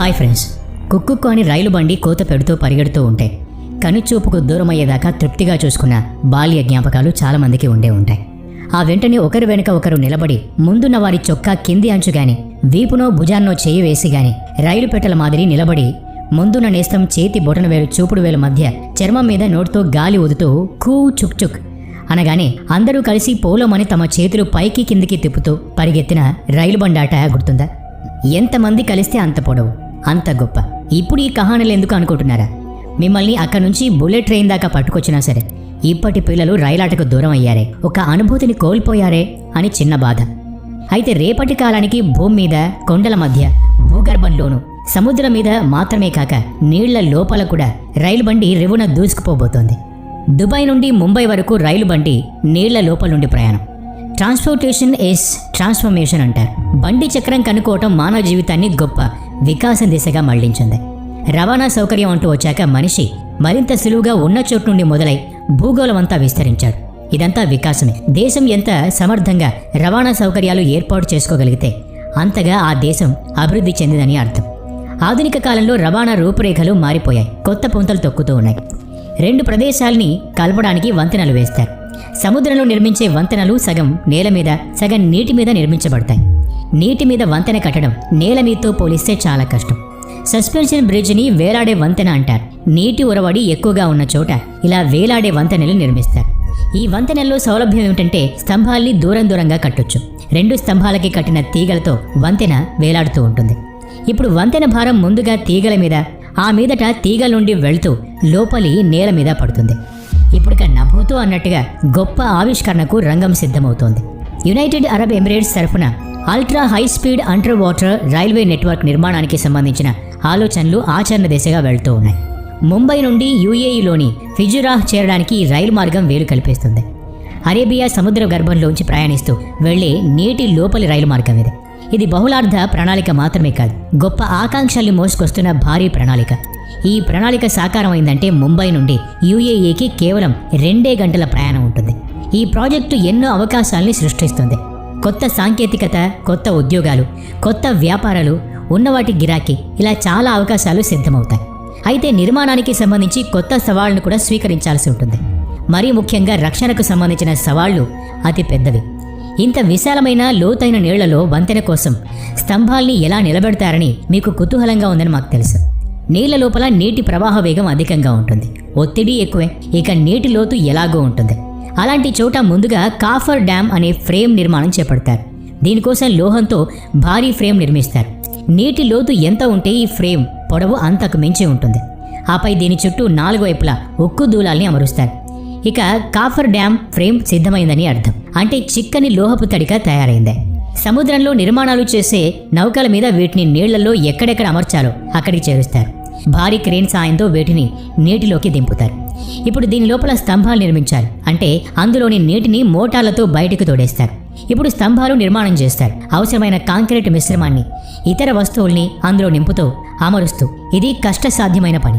Hi friends. కుక్కు అని రైలు బండి కోత పెడుతూ పరిగెడుతూ ఉంటే కనుచూపుకు దూరమయ్యేదాకా తృప్తిగా చూసుకున్న బాల్య జ్ఞాపకాలు చాలామందికి ఉండే ఉంటాయి. ఆ వెంటనే ఒకరి వెనుక ఒకరు నిలబడి ముందున్న వారి చొక్కా కింది అంచు గాని వీపునో భుజాన్నో చేయి వేసి గాని రైలు పెట్టెల మాదిరి నిలబడి ముందున్న నేస్తం చేతి బొటన వేలు చూపుడు వేలు మధ్య చర్మం మీద నోటితో గాలి ఊదుతూ కూ చుక్ చుక్ అనగానే అందరూ కలిసి పోలోమని తమ చేతులు పైకి కిందికి తిప్పుతూ పరిగెత్తిన రైలు బండాట గుర్తుందా? ఎంతమంది కలిస్తే అంత పొడవు? అంత గొప్ప. ఇప్పుడు ఈ కహానీలు ఎందుకు అనుకుంటున్నారా? మిమ్మల్ని అక్కడి నుంచి బుల్లెట్ ట్రైన్ దాకా పట్టుకొచ్చినా సరే ఇప్పటి పిల్లలు రైలాటకు దూరం అయ్యారే. ఒక అనుభూతిని కోల్పోయారే అని చిన్న బాధ. అయితే రేపటి కాలానికి భూమి మీద కొండల మధ్య భూగర్భంలోనూ సముద్రం మీద మాత్రమే కాక నీళ్ళ లోపల కూడా రైలు బండి రివున దూసుకుపోబోతోంది. దుబాయ్ నుండి ముంబై వరకు రైలు బండి నీళ్ళ లోపల నుండి ప్రయాణం. ట్రాన్స్పోర్టేషన్ ఇస్ ట్రాన్స్ఫర్మేషన్ అంటారు. బండి చక్రం కనుక్కోవటం మానవ జీవితాన్ని గొప్ప వికాసం దిశగా మళ్ళించింది. రవాణా సౌకర్యం అంటూ వచ్చాక మనిషి మరింత సులువుగా ఉన్న చోటు నుండి మొదలై భూగోళం అంతా విస్తరించాడు. ఇదంతా వికాసమే. దేశం ఎంత సమర్థంగా రవాణా సౌకర్యాలు ఏర్పాటు చేసుకోగలిగితే అంతగా ఆ దేశం అభివృద్ధి చెందిందని అర్థం. ఆధునిక కాలంలో రవాణా రూపురేఖలు మారిపోయాయి. కొత్త పుంతలు తొక్కుతూ ఉన్నాయి. రెండు ప్రదేశాల్ని కలపడానికి వంతెనలు వేస్తారు. సముద్రంలో నిర్మించే వంతెనలు సగం నేల మీద సగం నీటి మీద నిర్మించబడతాయి. నీటి మీద వంతెన కట్టడం నేల మీదతో పోలిస్తే చాలా కష్టం. సస్పెన్షన్ బ్రిడ్జిని వేలాడే వంతెన అంటారు. నీటి ఉరవడి ఎక్కువగా ఉన్న చోట ఇలా వేలాడే వంతెనలు నిర్మిస్తారు. ఈ వంతెనల్లో సౌలభ్యం ఏమిటంటే స్తంభాల్ని దూరం దూరంగా కట్టొచ్చు. రెండు స్తంభాలకి కట్టిన తీగలతో వంతెన వేలాడుతూ ఉంటుంది. ఇప్పుడు వంతెన భారం ముందుగా తీగల మీద ఆ మీదట తీగల నుండి వెళ్తూ లోపలి నేల మీద పడుతుంది. ఇప్పుడిక నభూతో అన్నట్టుగా గొప్ప ఆవిష్కరణకు రంగం సిద్ధమవుతోంది. యునైటెడ్ అరబ్ ఎమిరేట్స్ తరఫున ultra high speed under water railway network నిర్మాణానికి సంబంధించిన ఆలోచనలు ఆచరణ దిశగా వెళ్తూ ఉన్నాయి. ముంబై నుండి యుఏఈలోని ఫిజురాహ్ చేరడానికి ఈ రైలు మార్గం వేలు కల్పిస్తుంది. అరేబియా సముద్ర గర్భంలోంచి ప్రయాణిస్తూ వెళ్ళే నేటి లోపలి రైలు మార్గం ఇది. ఇది బహుళార్థ ప్రణాళిక మాత్రమే కాదు గొప్ప ఆకాంక్షల్ని మోసుకొస్తున్న భారీ ప్రణాళిక. ఈ ప్రణాళిక సాకారమైందంటే ముంబై నుండి యుఏఈకి కేవలం రెండే గంటల ప్రయాణం ఉంటుంది. ఈ ప్రాజెక్టు ఎన్నో అవకాశాల్ని సృష్టిస్తుంది. కొత్త సాంకేతికత కొత్త ఉద్యోగాలు కొత్త వ్యాపారాలు ఉన్నవాటి గిరాకీ ఇలా చాలా అవకాశాలు సిద్ధమవుతాయి. అయితే నిర్మాణానికి సంబంధించి కొత్త సవాళ్ళను కూడా స్వీకరించాల్సి ఉంటుంది. మరీ ముఖ్యంగా రక్షణకు సంబంధించిన సవాళ్ళు అతి పెద్దవి. ఇంత విశాలమైన లోతైన నీళ్ళలో వంతెన కోసం స్తంభాల్ని ఎలా నిలబెడతారని మీకు కుతూహలంగా ఉందని మాకు తెలుసు. నీళ్ళ లోపల నీటి ప్రవాహ వేగం అధికంగా ఉంటుంది. ఒత్తిడి ఎక్కువే. ఇక నీటి లోతు ఎలాగో ఉంటుంది. అలాంటి చోట ముందుగా కాఫర్ డ్యామ్ అనే ఫ్రేమ్ నిర్మాణం చేపడతారు. దీనికోసం లోహంతో భారీ ఫ్రేమ్ నిర్మిస్తారు. నీటి లోతు ఎంత ఉంటే ఈ ఫ్రేమ్ పొడవు అంతకు మించి ఉంటుంది. ఆపై దీని చుట్టూ నాలుగు వైపులా ఉక్కు దూలాల్ని అమరుస్తారు. ఇక కాఫర్ డ్యామ్ ఫ్రేమ్ సిద్ధమైందని అర్థం. అంటే చిక్కని లోహపు తడిగా తయారైంది. సముద్రంలో నిర్మాణాలు చేసే నౌకల మీద వీటిని నీళ్ళలో ఎక్కడెక్కడ అమర్చాలో అక్కడికి చేరుస్తారు. భారీ క్రేన్ సాయంతో వీటిని నీటిలోకి దింపుతారు. ఇప్పుడు దీని లోపల స్తంభాలు నిర్మించారు. అంటే అందులోని నీటిని మోటార్లతో బయటకు తోడేస్తారు. ఇప్పుడు స్తంభాలు నిర్మాణం చేస్తారు. అవసరమైన కాంక్రీట్ మిశ్రమాన్ని ఇతర వస్తువుల్ని అందులో నింపుతూ అమరుస్తూ. ఇది కష్టసాధ్యమైన పని.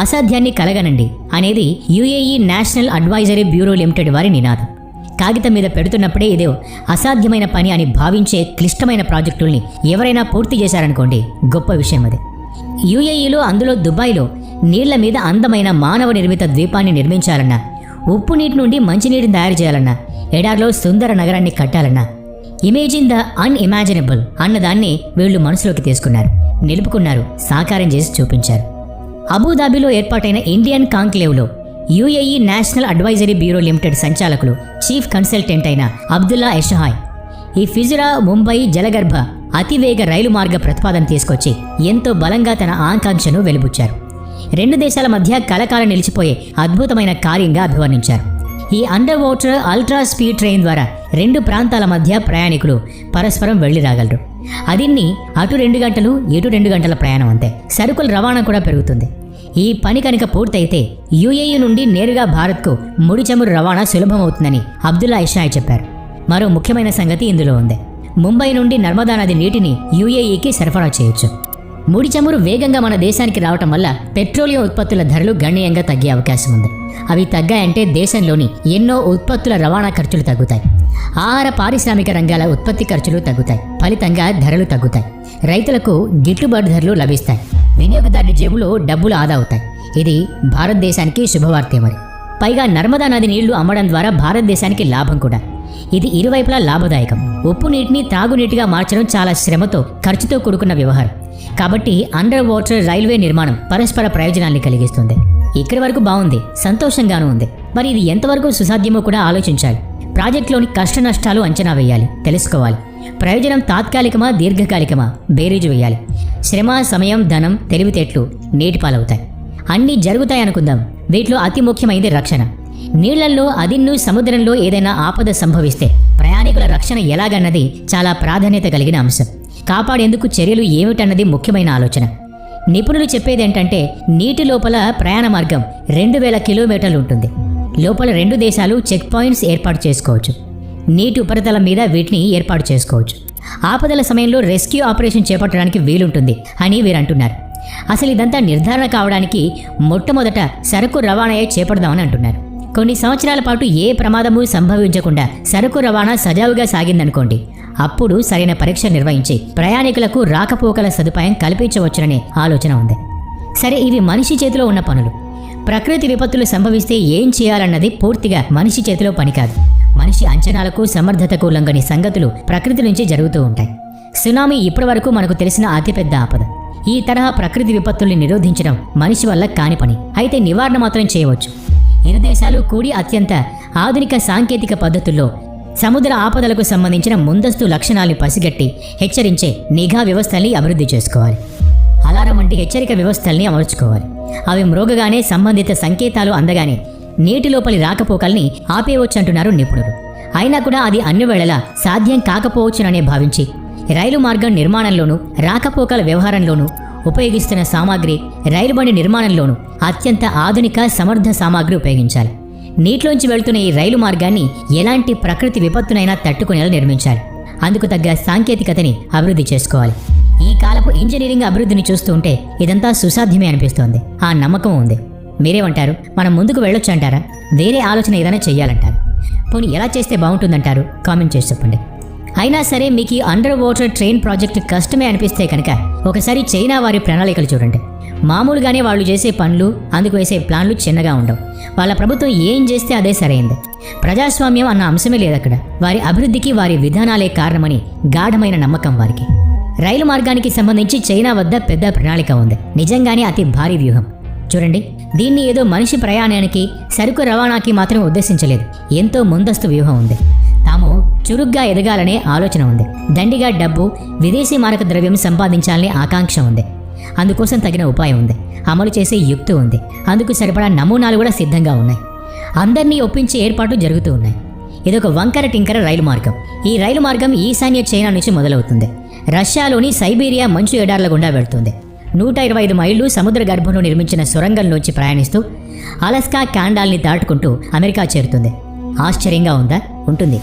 అసాధ్యాన్ని కలగనండి అనేది UAE national advisory bureau limited వారి నినాదం. కాగితం మీద పెడుతున్నప్పుడే ఇదే అసాధ్యమైన పని అని భావించే క్లిష్టమైన ప్రాజెక్టుల్ని ఎవరైనా పూర్తి చేశారనుకోండి గొప్ప విషయం అది. యుఏఈలో అందులో దుబాయ్లో నీళ్ళ మీద అందమైన మానవ నిర్మిత ద్వీపాన్ని నిర్మించాలన్నా ఉప్పు నీటి నుండి మంచినీటిని తయారు చేయాలన్నా ఎడార్లో సుందర నగరాన్ని కట్టాలన్నా ఇమేజిన్ ద అన్ఇమాజినబుల్ అన్నదాన్ని వీళ్ళు మనసులోకి తీసుకున్నారు నిలుపుకున్నారు సాకారం చేసి చూపించారు. అబుదాబిలో ఏర్పాటైన Indian కాంక్లేవ్లో UAE national advisory bureau limited సంచాలకులు చీఫ్ కన్సల్టెంట్ అయిన అబ్దుల్లా ఎషహాయ్ ఈ ఫిజురా ముంబై జలగర్భ అతివేగ రైలు మార్గ ప్రతిపాదన తీసుకొచ్చి ఎంతో బలంగా తన ఆకాంక్షను వెలుబుచ్చారు. రెండు దేశాల మధ్య కలకాలం నిలిచిపోయే అద్భుతమైన కార్యంగా అభివర్ణించారు. ఈ under water ultra speed train ద్వారా రెండు ప్రాంతాల మధ్య ప్రయాణికులు పరస్పరం వెళ్ళి రాగలరు. అదిన్ని అటు రెండు గంటలు ఇటు రెండు గంటల ప్రయాణం అంతే. సరుకుల రవాణా కూడా పెరుగుతుంది. ఈ పని కనుక పూర్తయితే యుఏయు నుండి నేరుగా భారత్కు ముడి చమురు రవాణా సులభమవుతుందని అబ్దుల్లా ఇషాయ్ చెప్పారు. మరో ముఖ్యమైన సంగతి ఇందులో ఉంది. ముంబై నుండి నర్మదా నది నీటిని యుఏఈకి సరఫరా చేయొచ్చు. ముడి చమురు వేగంగా మన దేశానికి రావటం వల్ల పెట్రోలియం ఉత్పత్తుల ధరలు గణనీయంగా తగ్గే అవకాశం ఉంది. అవి తగ్గాయంటే దేశంలోని ఎన్నో ఉత్పత్తుల రవాణా ఖర్చులు తగ్గుతాయి. ఆహార పారిశ్రామిక రంగాల ఉత్పత్తి ఖర్చులు తగ్గుతాయి. ఫలితంగా ధరలు తగ్గుతాయి. రైతులకు గిట్టుబాటు ధరలు లభిస్తాయి. వినియోగదారుడి జేబులో డబ్బులు ఆదా అవుతాయి. ఇది భారతదేశానికి శుభవార్తే మరి. పైగా నర్మదా నది నీళ్ళు అమ్మడం ద్వారా భారతదేశానికి లాభం కూడా. ఇది ఇరువైపులా లాభదాయకం. ఉప్పు నీటిని తాగునీటిగా మార్చడం చాలా శ్రమతో ఖర్చుతో కూడుకున్న వ్యవహారం. కాబట్టి అండర్ వాటర్ రైల్వే నిర్మాణం పరస్పర ప్రయోజనాల్ని కలిగిస్తుంది. ఇక్కడి వరకు బాగుంది సంతోషంగానూ ఉంది. మరి ఇది ఎంతవరకు సుసాధ్యమో కూడా ఆలోచించాలి. ప్రాజెక్టులోని కష్ట నష్టాలు అంచనా వేయాలి తెలుసుకోవాలి. ప్రయోజనం తాత్కాలికమా దీర్ఘకాలికమా బేరీజు వేయాలి. శ్రమ సమయం ధనం తెలివితేటలు నీటిపాలవుతాయి. అన్నీ జరుగుతాయనుకుందాం. వీటిలో అతి ముఖ్యమైనది రక్షణ. నీళ్ళల్లో అదిన్ను సముద్రంలో ఏదైనా ఆపద సంభవిస్తే ప్రయాణికుల రక్షణ ఎలాగన్నది చాలా ప్రాధాన్యత కలిగిన అంశం. కాపాడేందుకు చర్యలు ఏమిటన్నది ముఖ్యమైన ఆలోచన. నిపుణులు చెప్పేది ఏంటంటే నీటి లోపల ప్రయాణ మార్గం రెండు వేల కిలోమీటర్లు ఉంటుంది. లోపల రెండు దేశాలు చెక్ పాయింట్స్ ఏర్పాటు చేసుకోవచ్చు. నీటి ఉపరితలం మీద వీటిని ఏర్పాటు చేసుకోవచ్చు. ఆపదల సమయంలో రెస్క్యూ ఆపరేషన్ చేపట్టడానికి వీలుంటుంది అని వీరు అంటున్నారు అసలు ఇదంతా నిర్ధారణ కావడానికి మొట్టమొదట సరుకు రవాణాయే చేపడదామని అంటున్నారు. కొన్ని సంవత్సరాల పాటు ఏ ప్రమాదము సంభవించకుండా సరుకు రవాణా సజావుగా సాగిందనుకోండి. అప్పుడు సరైన పరీక్ష నిర్వహించి ప్రయాణికులకు రాకపోకల సదుపాయం కల్పించవచ్చుననే ఆలోచన ఉంది. సరే ఇవి మనిషి చేతిలో ఉన్న పనులు. ప్రకృతి విపత్తులు సంభవిస్తే ఏం చేయాలన్నది పూర్తిగా మనిషి చేతిలో పని కాదు. మనిషి అంచనాలకు సమర్థతకు లంగని సంగతులు ప్రకృతి నుంచి జరుగుతూ ఉంటాయి. సునామీ ఇప్పటివరకు మనకు తెలిసిన అతిపెద్ద ఆపద. ఈ తరహా ప్రకృతి విపత్తుల్ని నిరోధించడం మనిషి వల్ల కాని పని. అయితే నివారణ మాత్రం చేయవచ్చు. ఇరుదేశాలు కూడి అత్యంత ఆధునిక సాంకేతిక పద్ధతుల్లో సముద్ర ఆపదలకు సంబంధించిన ముందస్తు లక్షణాలను పసిగట్టి హెచ్చరించే నిఘా వ్యవస్థల్ని అభివృద్ధి చేసుకోవాలి. అలారం వంటి హెచ్చరిక వ్యవస్థల్ని అమర్చుకోవాలి. అవి మ్రోగగానే సంబంధిత సంకేతాలు అందగానే నీటి లోపలి రాకపోకల్ని ఆపేయవచ్చంటున్నారు నిపుణులు. అయినా కూడా అది అన్ని వేళలా సాధ్యం కాకపోవచ్చుననే భావించి రైలు మార్గం నిర్మాణంలోనూ రాకపోకల వ్యవహారంలోనూ ఉపయోగిస్తున్న సామాగ్రి రైలు బండి నిర్మాణంలోనూ అత్యంత ఆధునిక సమర్థ సామాగ్రి ఉపయోగించాలి. నీటిలోంచి వెళ్తున్న ఈ రైలు మార్గాన్ని ఎలాంటి ప్రకృతి విపత్తునైనా తట్టుకునేలా నిర్మించాలి. అందుకు తగ్గ సాంకేతికతని అభివృద్ధి చేసుకోవాలి. ఈ కాలపు ఇంజనీరింగ్ అభివృద్ధిని చూస్తూ ఉంటే ఇదంతా సుసాధ్యమే అనిపిస్తోంది. ఆ నమ్మకం ఉంది. మీరేమంటారు? మనం ముందుకు వెళ్ళొచ్చు అంటారా వేరే ఆలోచన ఏదైనా చేయాలంటారు పోనీ ఎలా చేస్తే బాగుంటుందంటారు? కామెంట్ చేసి చెప్పండి. అయినా సరే మీకు ఈ అండర్ వాటర్ ట్రైన్ ప్రాజెక్ట్ కష్టమే అనిపిస్తే కనుక ఒకసారి చైనా వారి ప్రణాళికలు చూడండి. మామూలుగానే వాళ్ళు చేసే పనులు అందుకు వేసే ప్లాన్లు చిన్నగా ఉండవు. వాళ్ళ ప్రభుత్వం ఏం చేస్తే అదే సరైంది. ప్రజాస్వామ్యం అన్న అంశమే లేదు అక్కడ వారి అభివృద్ధికి వారి విధానాలే కారణమని గాఢమైన నమ్మకం వారికి. రైలు మార్గానికి సంబంధించి చైనా వద్ద పెద్ద ప్రణాళిక ఉంది. నిజంగానే అతి భారీ వ్యూహం. చూడండి దీన్ని ఏదో మనిషి ప్రయాణానికి సరుకు రవాణాకి మాత్రం ఉద్దేశించలేదు. ఎంతో ముందస్తు వ్యూహం ఉంది. తాము చురుగ్గా ఎదగాలనే ఆలోచన ఉంది. దండిగా డబ్బు విదేశీ మారక ద్రవ్యం సంపాదించాలనే ఆకాంక్ష ఉంది. అందుకోసం తగిన ఉపాయం ఉంది. అమలు చేసే యుక్తి ఉంది. అందుకు సరిపడా నమూనాలు కూడా సిద్ధంగా ఉన్నాయి. అందరినీ ఒప్పించే ఏర్పాట్లు జరుగుతూ ఉన్నాయి. ఇదొక వంకర టింకర రైలు మార్గం. ఈ రైలు మార్గం ఈశాన్య చైనా నుంచి మొదలవుతుంది. రష్యాలోని సైబీరియా మంచు ఎడార్ల గుండా వెళ్తుంది. నూట ఇరవై ఐదు మైళ్ళు సముద్ర గర్భంలో నిర్మించిన సొరంగంలోంచి ప్రయాణిస్తూ అలస్కా క్యాండాల్ని దాటుకుంటూ అమెరికా చేరుతుంది. ఆశ్చర్యంగా ఉందా? ఉంటుంది.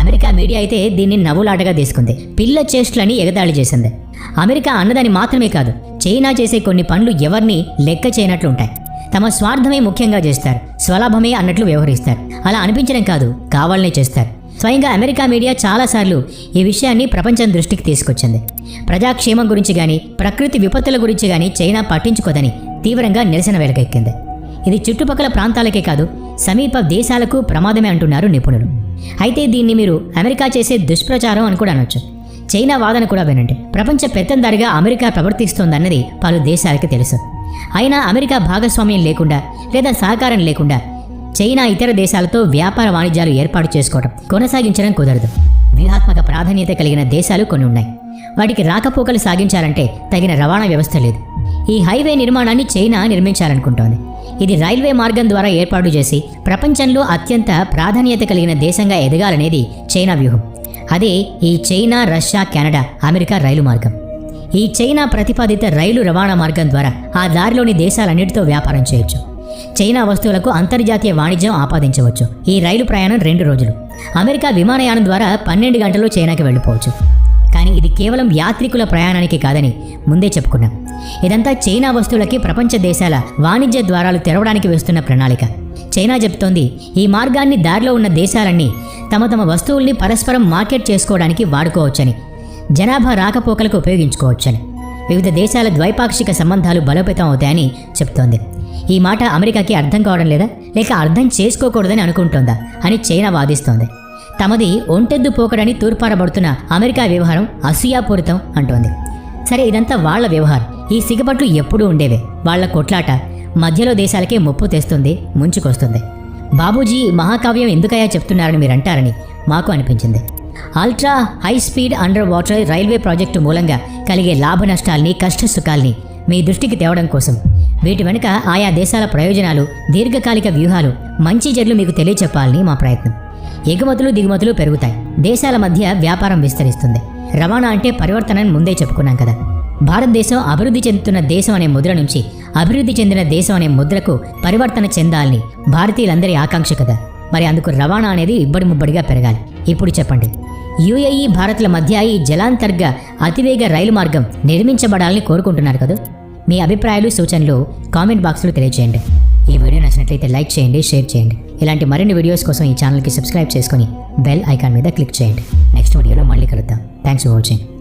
అమెరికా మీడియా అయితే దీన్ని నవ్వులాటగా తీసుకుంది. పిల్ల చేష్టలని ఎగదాళి చేసింది. అమెరికా అన్నదాని మాత్రమే కాదు చైనా చేసే కొన్ని పనులు ఎవరిని లెక్క చేయనట్లు ఉంటాయి. తమ స్వార్థమే ముఖ్యంగా చేస్తారు స్వలాభమే అన్నట్లు వ్యవహరిస్తారు. అలా అనిపించడం కాదు కావాలనే చేస్తారు. స్వయంగా అమెరికా మీడియా చాలాసార్లు ఈ విషయాన్ని ప్రపంచం దృష్టికి తీసుకొచ్చింది. ప్రజాక్షేమం గురించి కానీ ప్రకృతి విపత్తుల గురించి కానీ చైనా పట్టించుకోదని తీవ్రంగా నిరసన వెలకెక్కింది. ఇది చుట్టుపక్కల ప్రాంతాలకే కాదు సమీప దేశాలకు ప్రమాదమే అంటున్నారు నిపుణులు. అయితే దీన్ని మీరు అమెరికా చేసే దుష్ప్రచారం అని కూడా అనొచ్చు. చైనా వాదన కూడా వినండి. ప్రపంచ పెత్తందారిగా అమెరికా ప్రవర్తిస్తోందన్నది పలు దేశాలకి తెలుసు. అయినా అమెరికా భాగస్వామ్యం లేకుండా లేదా సహకారం లేకుండా చైనా ఇతర దేశాలతో వ్యాపార వాణిజ్యాలు ఏర్పాటు చేసుకోవడం కొనసాగించడం కుదరదు. వ్యూహాత్మక ప్రాధాన్యత కలిగిన దేశాలు కొన్ని ఉన్నాయి. వాటికి రాకపోకలు సాగించాలంటే తగిన రవాణా వ్యవస్థ లేదు. ఈ హైవే నిర్మాణాన్ని చైనా నిర్మించాలనుకుంటోంది. ఇది రైల్వే మార్గం ద్వారా ఏర్పాటు చేసి ప్రపంచంలో అత్యంత ప్రాధాన్యత కలిగిన దేశంగా ఎదగాలనేది చైనా వ్యూహం. అదే ఈ చైనా రష్యా కెనడా అమెరికా రైలు మార్గం. ఈ చైనా ప్రతిపాదిత రైలు రవాణా మార్గం ద్వారా ఆ దారిలోని దేశాలన్నిటితో వ్యాపారం చేయొచ్చు. చైనా వస్తువులకు అంతర్జాతీయ వాణిజ్యం ఆపాదించవచ్చు. ఈ రైలు ప్రయాణం రెండు రోజులు. అమెరికా విమానయానం ద్వారా పన్నెండు గంటల్లో చైనాకి వెళ్ళిపోవచ్చు. కానీ ఇది కేవలం యాత్రికుల ప్రయాణానికి కాదని ముందే చెప్పుకున్నాం. ఇదంతా చైనా వస్తువులకి ప్రపంచ దేశాల వాణిజ్య ద్వారాలు తెరవడానికి వేస్తున్న ప్రణాళిక. చైనా చెప్తోంది ఈ మార్గాన్ని దారిలో ఉన్న దేశాలన్నీ తమ తమ వస్తువుల్ని పరస్పరం మార్కెట్ చేసుకోవడానికి వాడుకోవచ్చని జనాభా రాకపోకలకు ఉపయోగించుకోవచ్చని వివిధ దేశాల ద్వైపాక్షిక సంబంధాలు బలోపేతం అవుతాయని చెప్తోంది. ఈ మాట అమెరికాకి అర్థం కావడం లేదా? లేక అర్థం చేసుకోకూడదని అనుకుంటోందా? అని చైనా వాదిస్తోంది. తమది ఒంటెద్దు పోకడని తూర్పారబడుతున్న అమెరికా వ్యవహారం అసూయాపూరితం అంటోంది. సరే ఇదంతా వాళ్ళ వ్యవహారం. ఈ సిగపట్లు ఎప్పుడూ ఉండేవే. వాళ్ళ కొట్లాట మధ్యలో దేశాలకే ముప్పు తెస్తుంది ముంచుకొస్తుంది. బాబూజీ మహాకావ్యం ఎందుకయ్యా చెప్తున్నారని మీరంటారని మాకు అనిపించింది. Ultra high speed under water railway project మూలంగా కలిగే లాభ నష్టాల్ని కష్ట సుఖాల్ని మీ దృష్టికి తేవడం కోసం. వీటి వెనుక ఆయా దేశాల ప్రయోజనాలు దీర్ఘకాలిక వ్యూహాలు మంచి జడ్లు మీకు తెలియచెప్పాలని మా ప్రయత్నం. ఎగుమతులు దిగుమతులు పెరుగుతాయి. దేశాల మధ్య వ్యాపారం విస్తరిస్తుంది. రవాణా అంటే పరివర్తనని ముందే చెప్పుకున్నాం కదా. భారతదేశం అభివృద్ధి చెందుతున్న దేశం అనే ముద్ర నుంచి అభివృద్ధి చెందిన దేశం అనే ముద్రకు పరివర్తన చెందాలని భారతీయులందరి ఆకాంక్ష కదా. మరి అందుకు రవాణా అనేది ఇబ్బడి ముబ్బడిగా పెరగాలి. ఇప్పుడు చెప్పండి. యుఏఈ భారత్ల మధ్య ఈ జలాంతర్గ అతివేగ రైలు మార్గం నిర్మించబడాలని కోరుకుంటున్నారు కదా. మీ అభిప్రాయాలు సూచనలు కామెంట్ బాక్స్లో తెలియజేయండి ఈ వీడియో నచ్చినట్లయితే లైక్ చేయండి షేర్ చేయండి. ఇలాంటి మరిన్ని వీడియోస్ కోసం ఈ ఛానల్కి సబ్స్క్రైబ్ చేసుకొని బెల్ ఐకాన్ మీద క్లిక్ చేయండి. నెక్స్ట్ వీడియోలో మళ్ళీ కలుద్దాం. Thanks for watching